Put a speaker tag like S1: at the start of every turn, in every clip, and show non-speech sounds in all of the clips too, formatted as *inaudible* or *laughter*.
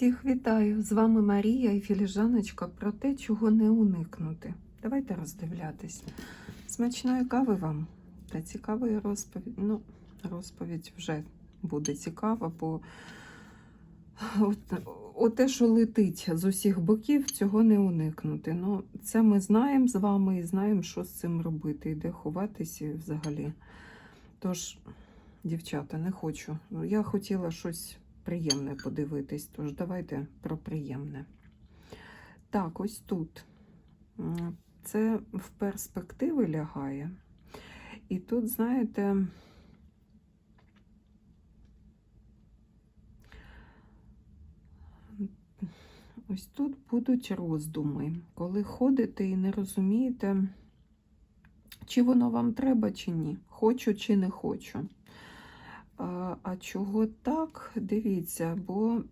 S1: Всіх вітаю! З вами Марія і Філіжаночка про те, чого не уникнути. Давайте роздивлятись. Смачної кави вам та цікавої розповідь. Ну, розповідь вже буде цікава, бо от, от те, що летить з усіх боків, цього не уникнути. Ну, це ми знаємо з вами і знаємо, що з цим робити, і де ховатися взагалі. Тож, дівчата, не хочу. Я хотіла щось приємне подивитись, тож давайте про приємне. Так, ось тут. Це в перспективи лягає. І тут, знаєте, ось тут будуть роздуми, коли ходите і не розумієте, чи воно вам треба, чи ні, хочу чи не хочу. А, а чого так? Дивіться, бо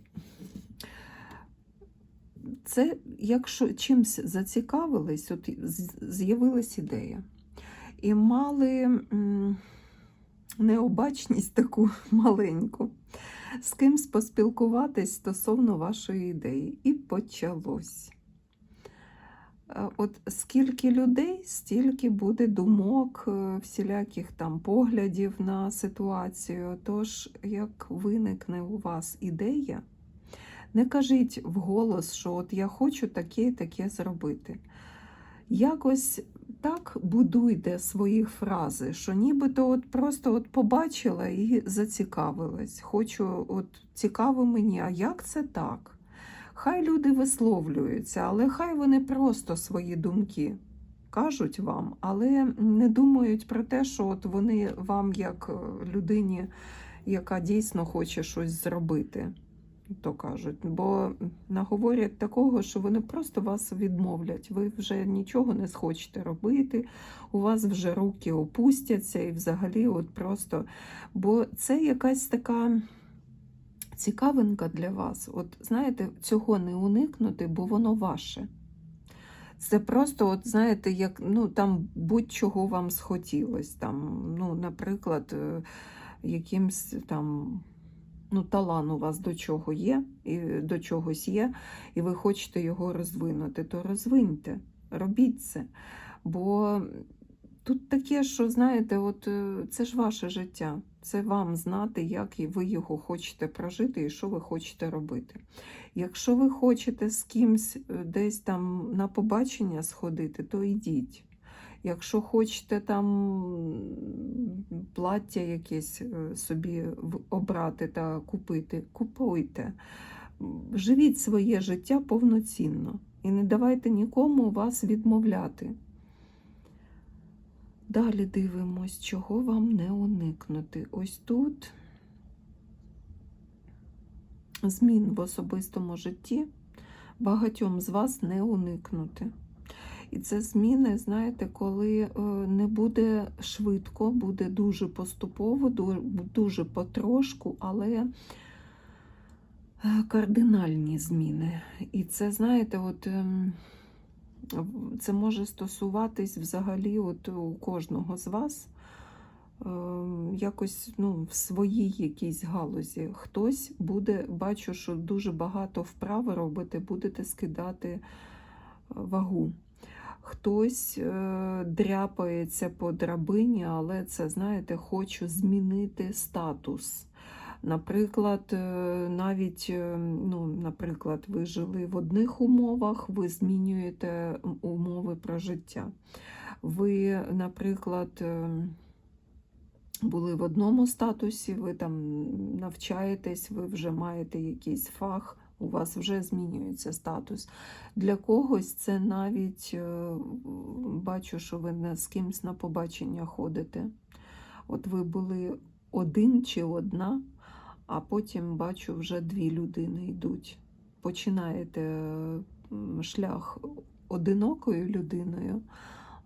S1: це, якщо чимось зацікавились, от з'явилась ідея. І мали необачність таку *laughs* маленьку, з кимсь поспілкуватись стосовно вашої ідеї. І почалось. Е, От скільки людей, стільки буде думок, е, всіляких там поглядів на ситуацію. Тож, як виникне у вас ідея, не кажіть вголос, що от я хочу таке і таке зробити. Якось так будуйте свої фрази, що нібито от просто от побачила і зацікавилась. Хочу, от цікаво мені, а як це так? Хай люди висловлюються, але хай вони просто свої думки кажуть вам, але не думають про те, що от вони вам, як е, людині, яка дійсно хоче щось зробити, то кажуть. Бо наговорять такого, що вони просто вас відмовлять. Ви вже нічого не схочете робити, у вас вже руки опустяться і взагалі от просто. Бо це якась така цікавинка для вас. От знаєте, цього не уникнути, бо воно ваше. Це просто, от знаєте, як ну там будь-чого вам схотілось. Там, ну, наприклад, е, якимсь там ну, талант у вас до чого є, і до чогось є, і ви хочете його розвинути, то розвиньте, робіть це. Бо тут таке, що знаєте, от е, це ж ваше життя. Це вам знати, як ви його хочете прожити і що ви хочете робити. Якщо ви хочете з кимсь е, десь там на побачення сходити, то йдіть. Якщо хочете там плаття якесь е, собі обрати та купити, купуйте. Живіть своє життя повноцінно і не давайте нікому вас відмовляти. Далі дивимось, чого вам не уникнути. Ось тут змін в особистому житті багатьом з вас не уникнути. І це зміни, знаєте, коли е, не буде швидко, буде дуже поступово, дуже потрошку, але е, кардинальні зміни. І це, знаєте, от. Це може стосуватись взагалі от у кожного з вас е, якось ну, в своїй якійсь галузі. Хтось буде, бачу, що дуже багато вправи робите, будете скидати е, вагу. Хтось е, дряпається по драбині, але це, знаєте, хочу змінити статус. Наприклад, е, навіть, е, ну, наприклад, ви жили в одних умовах, ви змінюєте умови про життя. Ви, наприклад, е, були в одному статусі, ви там навчаєтесь, ви вже маєте якийсь фах, у вас вже змінюється статус. Для когось це навіть бачу, що ви з кимсь на побачення ходите. От ви були один чи одна, а потім бачу, вже дві людини йдуть. Починаєте шлях одинокою людиною,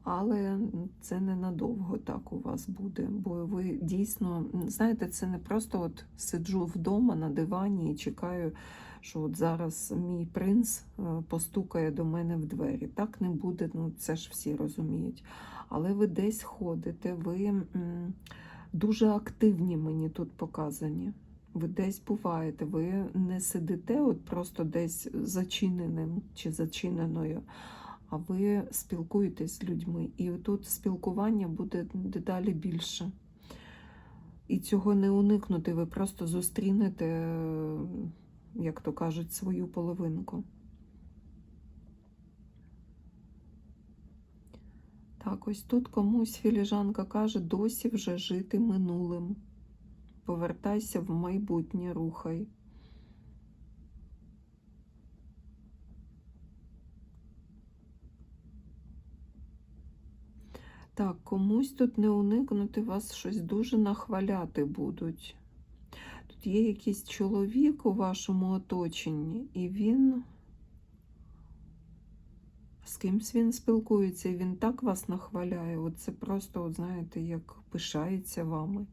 S1: але це ненадовго так у вас буде. Бо ви дійсно, знаєте, це не просто от сиджу вдома на дивані і чекаю, що от зараз мій принц е, постукає до мене в двері. Так не буде, ну це ж всі розуміють. Але ви десь ходите, ви дуже активні мені тут показані. Ви десь буваєте, ви не сидите от просто десь зачиненим чи зачиненою, а ви спілкуєтесь з людьми. І тут спілкування буде дедалі більше. І цього не уникнути, ви просто зустрінете, як то кажуть, свою половинку. Так, ось тут комусь філіжанка каже, досі вже жити минулим. Повертайся в майбутнє, рухай. Так, комусь тут не уникнути, вас щось дуже нахваляти будуть. Тут є якийсь чоловік у вашому оточенні, і він з кимсь він спілкується, і він так вас нахваляє. От це просто, от знаєте, як пишається вами.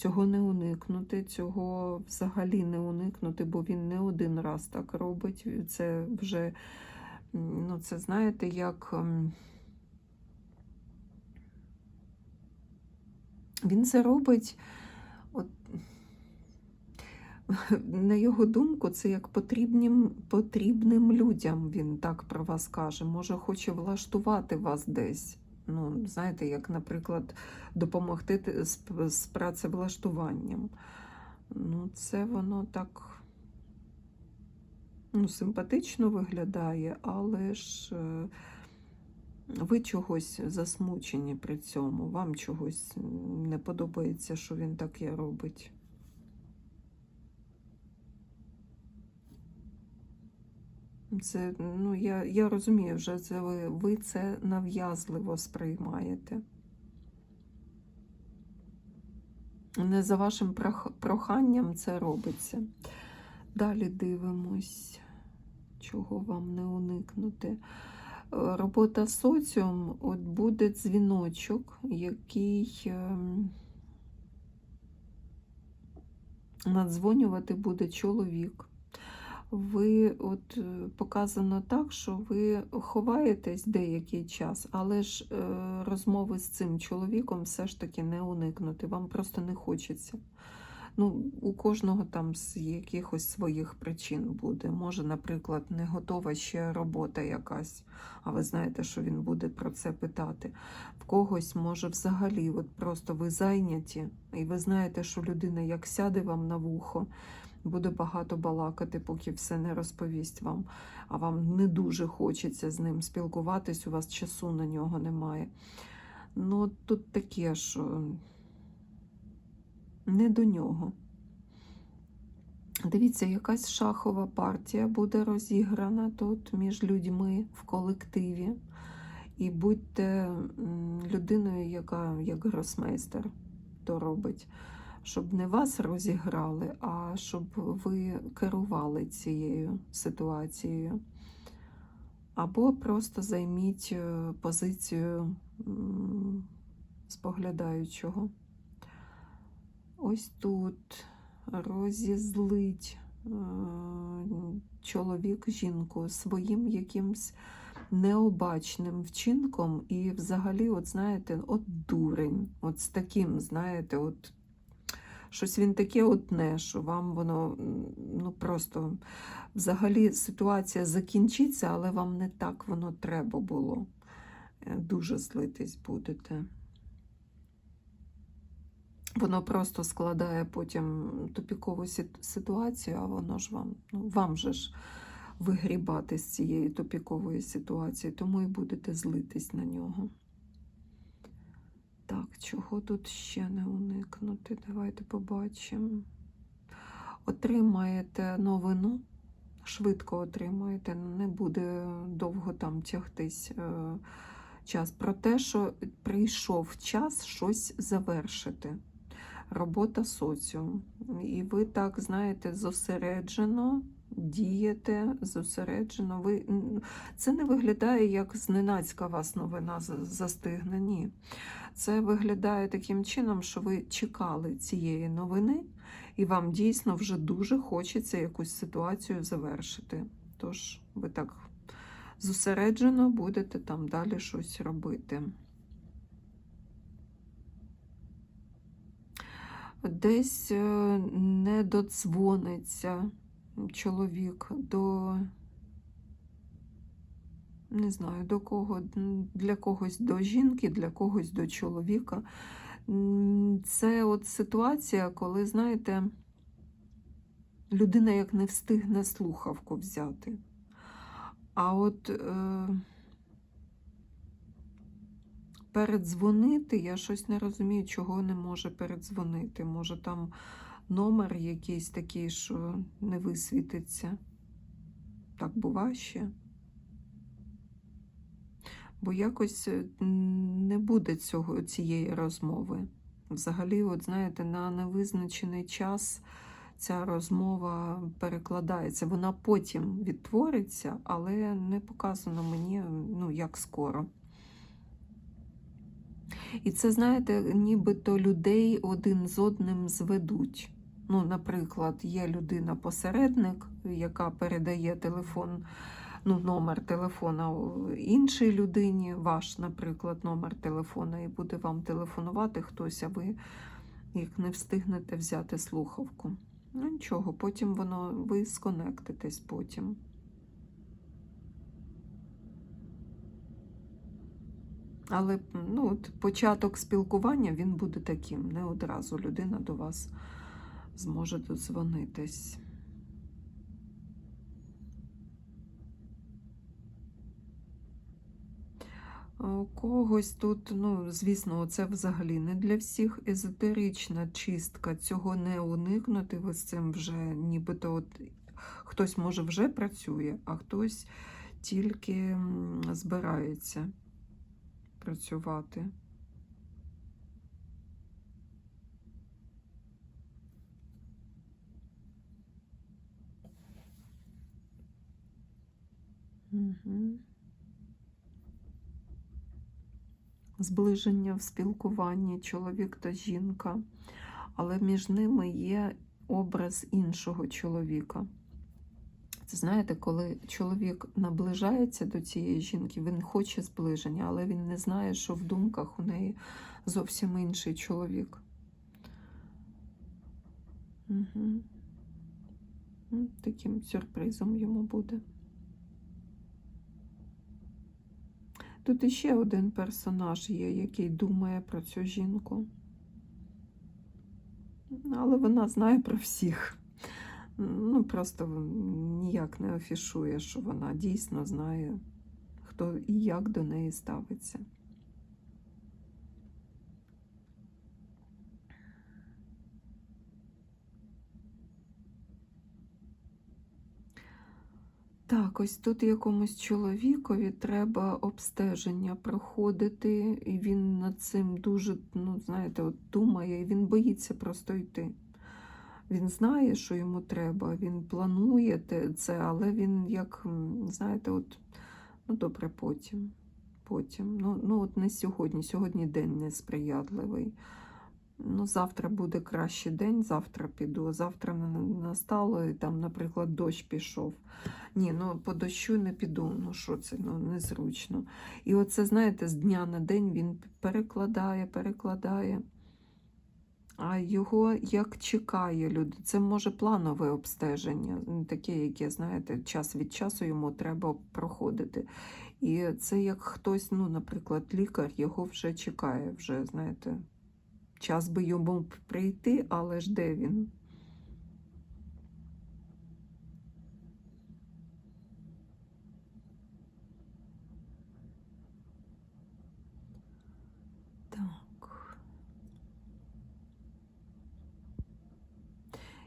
S1: Цього не уникнути, цього взагалі не уникнути, бо він не один раз так робить. Це вже, ну, це знаєте, як. ем, Він це робить, от, *laughs* на його думку, це як потрібним, потрібним людям він так про вас каже. Може, хоче влаштувати вас десь. Ну, знаєте, як, наприклад, допомогти з, з працевлаштуванням. Ну, це воно так ну, симпатично виглядає, але ж е, ви чогось засмучені при цьому, вам чогось не подобається, що він таке робить. Це, ну, я, я розумію, вже це ви, ви це нав'язливо сприймаєте. Не за вашим прох- проханням це робиться. Далі дивимось, чого вам не уникнути. Е, Робота соціум, от буде дзвіночок, який ем, надзвонювати буде чоловік. Ви от е, показано так, що ви ховаєтесь деякий час, але ж е, розмови з цим чоловіком все ж таки не уникнути. Вам просто не хочеться. Ну, у кожного там з якихось своїх причин буде. Може, наприклад, не готова ще робота якась, а ви знаєте, що він буде про це питати. В когось може взагалі, от просто ви зайняті, і ви знаєте, що людина як сяде вам на вухо, буде багато балакати, поки все не розповість вам, а вам не дуже хочеться з ним спілкуватись, у вас часу на нього немає. Ну, тут таке, що не до нього. Дивіться, якась шахова партія буде розіграна тут між людьми в колективі. І будьте людиною, яка як гросмейстер то робить, щоб не вас розіграли, а щоб ви керували цією ситуацією. Або просто займіть е, позицію споглядаючого. Ось тут розізлить е, чоловік жінку своїм якимсь необачним вчинком, і взагалі, от знаєте, от дурень, от з таким, знаєте, от щось він таке одне, що вам воно ну просто взагалі ситуація закінчиться, але вам не так воно треба було. Е, Дуже злитись будете. Воно просто складає потім тупікову ситуацію, а воно ж вам, ну, вам же ж вигрібати з цієї тупікової ситуації, тому і будете злитись на нього. Так, чого тут ще не уникнути? Давайте побачимо. Отримаєте новину, швидко отримаєте, не буде довго там тягтись е, час. Про те, що прийшов час щось завершити робота соціум. І ви так, знаєте, зосереджено дієте, зосереджено. Ви... Це не виглядає, як зненацька вас новина застигне. Ні. Це виглядає таким чином, що ви чекали цієї новини, і вам дійсно вже дуже хочеться якусь ситуацію завершити. Тож ви так зосереджено будете там далі щось робити. десь е, не додзвониться чоловік до, не знаю, до кого, для когось до жінки, для когось до чоловіка. Це от ситуація, коли, знаєте, людина як не встигне слухавку взяти. А от е, передзвонити, я щось не розумію, чого не може передзвонити. Може там номер якийсь такий, що не висвітиться. Так буває ще. Бо якось е, не буде цього, цієї розмови. Взагалі, от знаєте, на невизначений час ця розмова перекладається. Вона потім відтвориться, але не показано мені, ну, як скоро. І це, знаєте, нібито людей один з одним зведуть. Ну, наприклад, є людина-посередник, яка передає телефон, ну, номер телефона іншій людині, ваш, наприклад, номер телефона, і буде вам телефонувати хтось, а ви як не встигнете взяти слухавку. Ну нічого, потім воно ви сконектитесь потім. Але ну, от початок спілкування він буде таким. Не одразу людина до вас зможе додзвонитись. У когось тут, ну, звісно, це взагалі не для всіх езотерична чистка. Цього не уникнути. Ви з цим вже нібито от хтось може вже працює, а хтось тільки збирається працювати. Зближення в спілкуванні чоловік та жінка, але між ними є образ іншого чоловіка. Це знаєте, коли чоловік наближається до цієї жінки, він хоче зближення, але він не знає, що в думках у неї зовсім інший чоловік. Угу. Таким сюрпризом йому буде. Тут іще один персонаж є, який думає про цю жінку. Але вона знає про всіх. Ну, просто ніяк не афішує, що вона дійсно знає, хто і як до неї ставиться. Так, ось тут якомусь чоловікові треба обстеження проходити, і він над цим дуже, ну, знаєте, от думає, і він боїться просто йти. Він знає, що йому треба, він планує це, але він як, знаєте, от, ну добре, потім. Потім. Ну, ну от не сьогодні. Сьогодні день несприятливий. Ну, завтра буде кращий день, завтра піду. Завтра на- настало, і там, наприклад, дощ пішов. Ні, ну по дощу не піду. Ну що це? Ну незручно. І оце, знаєте, з дня на день він перекладає, перекладає. А його як чекає люди. Це може планове обстеження, таке, яке, знаєте, час від часу йому треба проходити. І це як хтось, ну, наприклад, лікар його вже чекає, вже, знаєте, час би йому прийти, але ж де він? Так.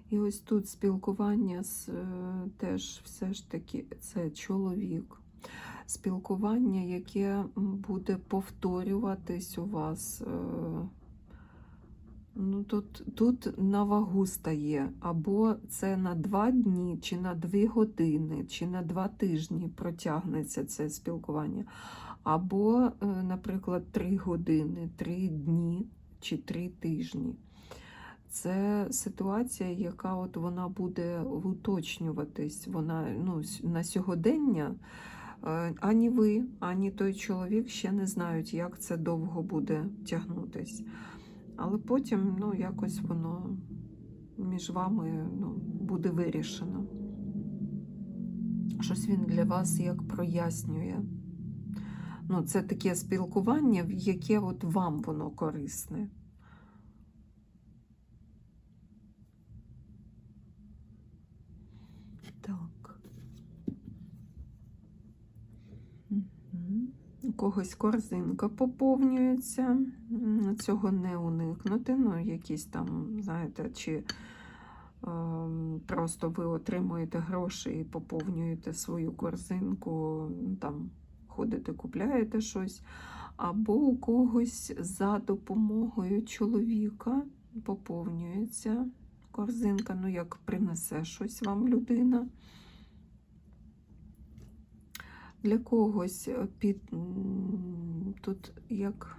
S1: І ось тут спілкування з е, теж все ж таки це чоловік. Спілкування, яке буде повторюватись у вас. е, Ну, тут, тут на вагу стає, або це на два дні, чи на дві години, чи на два тижні протягнеться це спілкування. Або, е, наприклад, три години, три дні чи три тижні. Це ситуація, яка от вона буде уточнюватись. Вона ну, на сьогодення е, ані ви, ані той чоловік ще не знають, як це довго буде тягнутись. Але потім, ну, якось воно між вами ну, буде вирішено. Щось він для вас як прояснює. Ну, це таке спілкування, в яке от вам воно корисне. Так. Мгм. У когось корзинка поповнюється. Цього не уникнути. Ну, якісь там, знаєте, чи ем, просто ви отримуєте гроші і поповнюєте свою корзинку, там ходите, купляєте щось. Або у когось за допомогою чоловіка поповнюється корзинка, ну як принесе щось вам людина. Для когось е, під тут як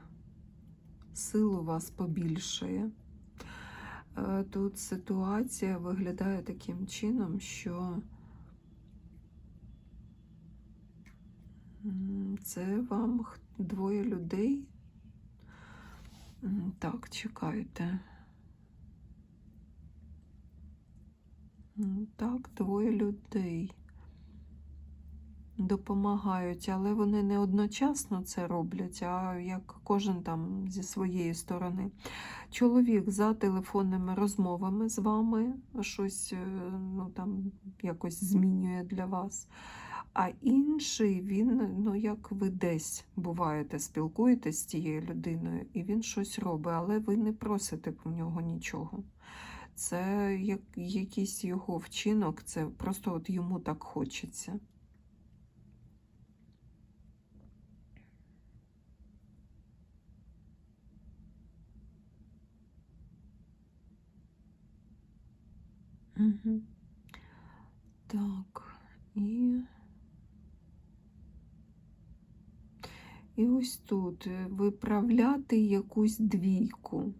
S1: силу вас побільшає. Е, Тут ситуація виглядає таким чином, що це вам двоє людей. Так, чекайте. Так, двоє людей допомагають, але вони не одночасно це роблять, а як кожен там зі своєї сторони. Чоловік за телефонними розмовами з вами щось е, ну, там, якось змінює для вас. А інший він, ну як ви десь буваєте, спілкуєтесь з тією людиною, і він щось робить, але ви не просите в нього нічого. Це як, якийсь його вчинок, це просто от йому так хочеться. Так, і. І ось тут е, виправляти якусь двійку.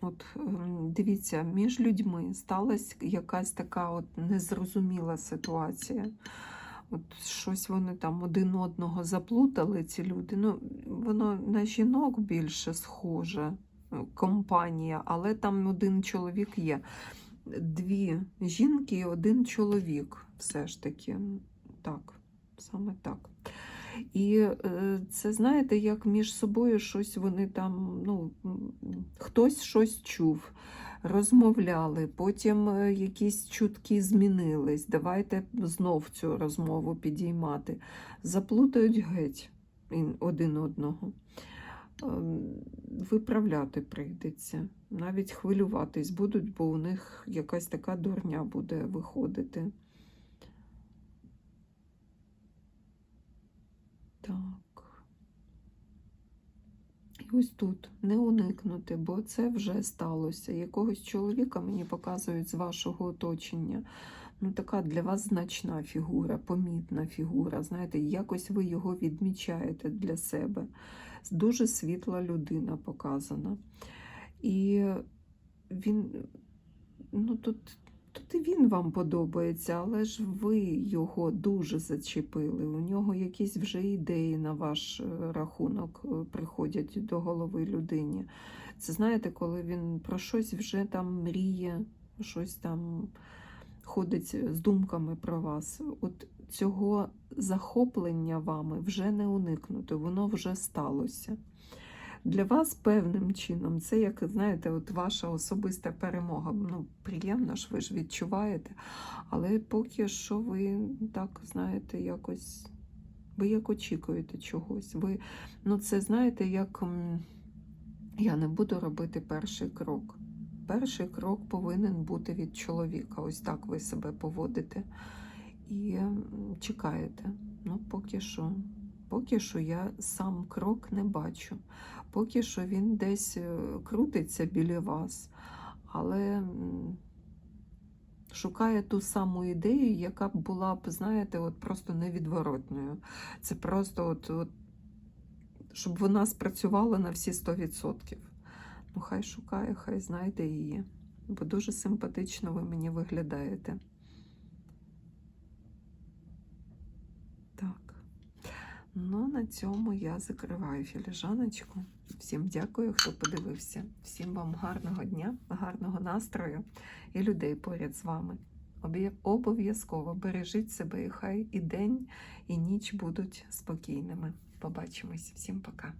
S1: От ем, дивіться, між людьми сталася якась така от незрозуміла ситуація. От щось вони там один одного заплутали, ці люди. Ну, воно на жінок більше схоже, е, компанія, але там один чоловік є. Дві жінки і один чоловік, все ж таки. Так, саме так. І е, це знаєте, як між собою щось вони там, ну, хтось щось чув, розмовляли, потім е, якісь чутки змінились. Давайте знов цю розмову підіймати. Заплутають геть один одного. Ем, Виправляти прийдеться. Навіть хвилюватись будуть, бо у них якась така дурня буде виходити. Так. Ось тут не уникнути, бо це вже сталося. Якогось чоловіка мені показують з вашого оточення. Ну, така для вас значна фігура, помітна фігура. Знаєте, якось ви його відмічаєте для себе. Дуже світла людина показана. І він, ну тут, тут і він вам подобається, але ж ви його дуже зачепили. У нього якісь вже ідеї на ваш е, рахунок е, приходять до голови людині. Це знаєте, коли він про щось вже там мріє, щось там ходить з думками про вас. От цього захоплення вами вже не уникнути, воно вже сталося. Для вас певним чином це, як знаєте, от ваша особиста перемога. Ну, приємно ж, ви ж відчуваєте. Але поки що ви так, знаєте, якось. Ви як очікуєте чогось. Ви, ну це знаєте, як я не буду робити перший крок. Перший крок повинен бути від чоловіка. Ось так ви себе поводите і чекаєте. Ну, поки що. Поки що я сам крок не бачу. Поки що він десь е, крутиться біля вас, але шукає ту саму ідею, яка б була б, знаєте, от просто невідворотною. Це просто, от, от, щоб вона спрацювала на всі 100%. Ну, хай шукає, хай знайде її. Бо дуже симпатично ви мені виглядаєте. Так. Ну, на цьому я закриваю філіжаночку. Всім дякую, хто подивився. Всім вам гарного дня, гарного настрою і людей поряд з вами. Обов'язково бережіть себе, і хай і день, і ніч будуть спокійними. Побачимось. Всім пока.